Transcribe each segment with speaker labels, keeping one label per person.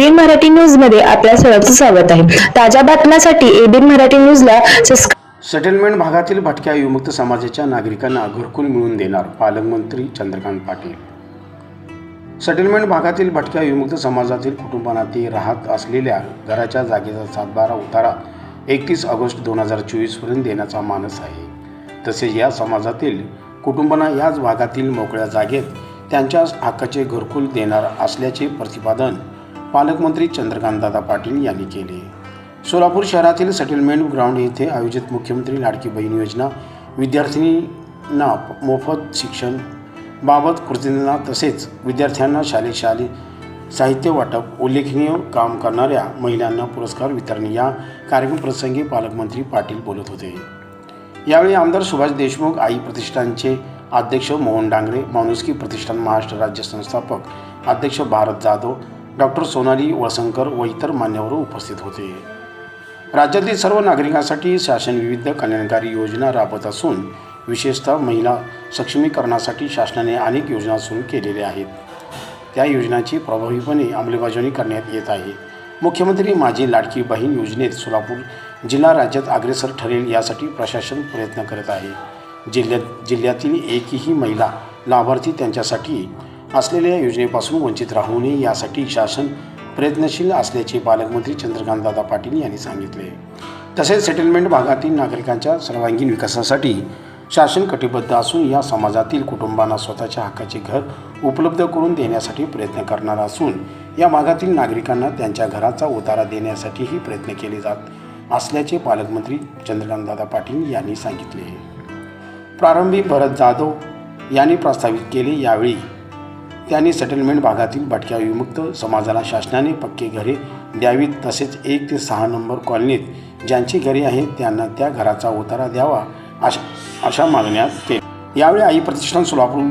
Speaker 1: ABN Marathi न्यूजमध्ये आपल्या सर्वांचं स्वागत आहे. ताज्या बातम्यांसाठी एबीएन मराठी न्यूजला सबस्क्राईब
Speaker 2: सेटलमेंट भागातील भटक्या विमुक्त समाजाच्या नागरिकांना घरकुल मिळवून देणार पालकमंत्री चंद्रकांत पाटील. सेटलमेंट भागातील भटक्या विमुक्त समाजातील कुटुंबांना ते राहत असलेल्या घराच्या जागेचा सातबारा उतारा एकतीस ऑगस्ट दोन हजार चोवीसपर्यंत देण्याचा मानस आहे. तसेच या समाजातील कुटुंबांना याच भागातील मोकळ्या जागेत त्यांच्या हक्काचे घरकुल देणार असल्याचे प्रतिपादन पालकमंत्री चंद्रकांतदादा पाटील यांनी केले. सोलापूर शहरातील सेटलमेंट ग्राउंड येथे आयोजित मुख्यमंत्री लाडकी बहीण योजना विद्यार्थिनींना मोफत शिक्षण बाबत कृतींना तसेच विद्यार्थ्यांना शालेय शालेय साहित्य वाटप उल्लेखनीय काम करणाऱ्या महिलांना पुरस्कार वितरण या कार्यक्रमप्रसंगी पालकमंत्री पाटील बोलत होते. यावेळी आमदार सुभाष देशमुख आई प्रतिष्ठानचे अध्यक्ष मोहन डांगरे माणुसकी प्रतिष्ठान महाराष्ट्र राज्य संस्थापक अध्यक्ष भारत जाधव डॉक्टर सोनाली वळसंकर व इतर मान्यवर उपस्थित होते. राज्यातील सर्व नागरिकांसाठी शासन विविध कल्याणकारी योजना राबवत असून विशेषतः महिला सक्षमीकरणासाठी शासनाने अनेक योजना सुरू केलेल्या आहेत. त्या योजनांची प्रभावीपणे अंमलबजावणी करण्यात येत आहे. मुख्यमंत्री माझी लाडकी बहीण योजनेत सोलापूर जिल्हा राज्यात अग्रेसर ठरेल यासाठी प्रशासन प्रयत्न करत आहे. जिल्ह्यात जिल्ह्यातील एकही महिला लाभार्थी त्यांच्यासाठी असलेल्या योजनेपासून वंचित राहू नये यासाठी शासन प्रयत्नशील असल्याचे पालकमंत्री चंद्रकांतदादा पाटील यांनी सांगितले. तसेच सेटलमेंट भागातील नागरिकांच्या सर्वांगीण विकासासाठी शासन कटिबद्ध असून या समाजातील कुटुंबांना स्वतःच्या हक्काचे घर उपलब्ध करून देण्यासाठी प्रयत्न करणार असून या भागातील नागरिकांना त्यांच्या घराचा उतारा देण्यासाठीही प्रयत्न केले जात असल्याचे पालकमंत्री चंद्रकांतदादा पाटील यांनी सांगितले. प्रारंभी भरत जाधव यांनी प्रस्तावित केले यावेळी त्यांनी सेटलमेंट भागातील भटक्या विमुक्त समाजाला शासनाने पक्के घरे द्यावीत तसेच एक ते सहा नंबर कॉलनीत ज्यांची घरे आहेत त्यांना त्या घराचा उतारा द्यावा अशा अशा मागण्या केल्या यावेळी आई प्रतिष्ठान सोलापूर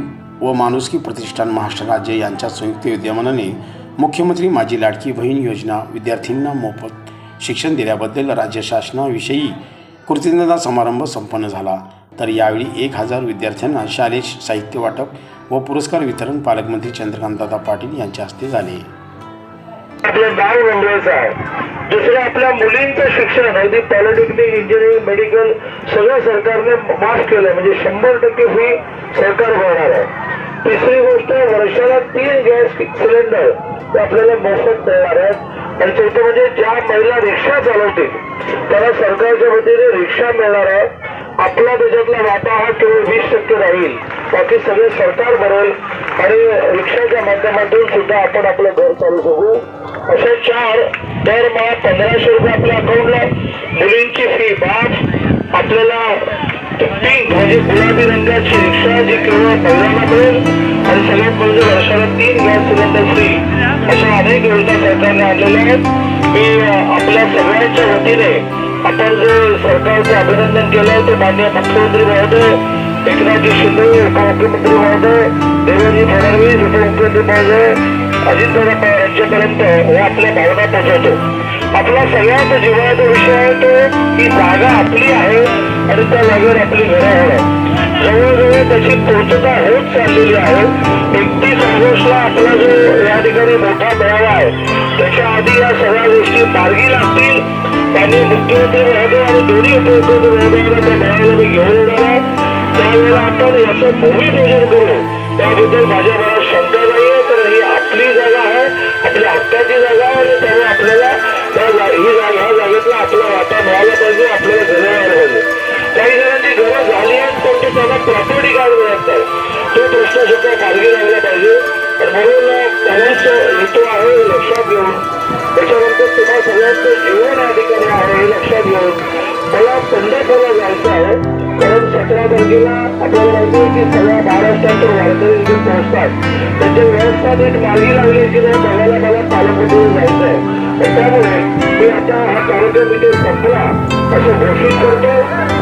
Speaker 2: व माणुसकी प्रतिष्ठान महाराष्ट्र राज्य यांच्या संयुक्त विद्यमानाने मुख्यमंत्री माझी लाडकी बहीण योजना विद्यार्थ्यांना मोफत शिक्षण दिल्याबद्दल राज्य शासनाविषयी कृतज्ञता समारंभ संपन्न झाला. तर यावेळी एक हजार विद्यार्थ्यांना शालेय साहित्य वाटप व पुरस्कार वितरण पालकमंत्री चंद्रकांतदादा पाटील यांच्या हस्ते झाले.
Speaker 3: आपलं नाव आहे दुसरं आपल्या मुलींचं शिक्षण अगदी पॉलिटेक्निक इंजिनिअरिंग मेडिकल सगळं सरकारने माफ केलं. म्हणजे शंभर टक्के फी सरकार भरणार आहे. तिसरी गोष्ट वर्षाला तीन गॅस सिलेंडर ते आपल्याला मोफत मिळणार आहेत. आणि चौथं म्हणजे ज्या महिला रिक्षा चालवतील त्याला सरकारच्या वतीने रिक्षा मिळणार आहे. आपला त्याच्यातला वाटा हा केवळ वीस टक्के राहील. बाकी सगळे सरकार भरेल आणि रिक्षाच्या माध्यमातून सुद्धा आपण आपलं घर चालू शकू अशा चार दरमहा पंधराशे रुपये आपल्या अकाउंटला मुलींची फी माफ आपल्याला पिंक म्हणजे गुलाबी रंगाची रिक्षा जी केवळ महिलांना मिळेल आणि सगळ्यात म्हणजे वर्षाला तीन गॅस सिलेंडर फ्री अशा अनेक योजना सरकारने आणलेल्या आहेत. मी आपल्या सगळ्यांच्या वतीने आपण जे सरकारचं अभिनंदन केलं ते माननीय मुख्यमंत्री महोदय एकनाथजी शिंदे उपमुख्यमंत्री महोदय देवेंद्र फडणवीस उपमुख्यमंत्री महोदय अजितदादा पवार यांच्यापर्यंत हे आपल्या भावना पोहोचवतो. आपला सगळ्यात जिव्हाळ्याचा विषय आहे तो ही जागा आपली आहे आणि त्या जागेवर आपली घरं होणं जवळजवळ त्याची पूर्तता होत चाललेली आहे. एकतीस ऑगस्टला आपला जो या ठिकाणी मोठा मेळावा आहे या सगळ्या गोष्टी मार्गी लागतील. त्यांनी मुख्यमंत्री महोदय आणि दोन्ही उपमुख्यमंत्री महोदयांना त्या मेळाव्याला घेऊन येणार आहे. त्यावेळेला आपण याचं भूमी पूजन करू. त्याबद्दल माझ्या मनात शंका नाहीये तर ही आपली जागा आहे. आपल्या हक्काची जागा आहे आणि त्यामुळे आपल्याला त्या जा- ही जागा ह्या जागेतला आपला वाटा मिळाला पाहिजे आपल्याला घरं यायला पाहिजे. काही जणांची घरं झाली आहेत पण ते त्यांना प्रॉपर्टी कार्ड मिळत नाही. तो प्रश्न सुद्धा मार्गी लागला पाहिजे. तर म्हणून पाऊस हेतू आहे लक्षात घेऊन त्याच्यानंतर तुम्हाला सगळ्यांचं जीवन या ठिकाणी आहे हे लक्षात घेऊन. मला पंढरपूरला जायचं आहे. कारण सतरा तारखेला आपल्याला माहिती की सगळ्या महाराष्ट्रातून वारकरी इथे पोहोचतात त्यांच्या व्यवस्था नीट मार्गी लागली की नाही बघायला मला पालकमंत्री जायचं आहे. त्यामुळे मी आता हा कार्यक्रम इथे संपला. असं घोषित करतो.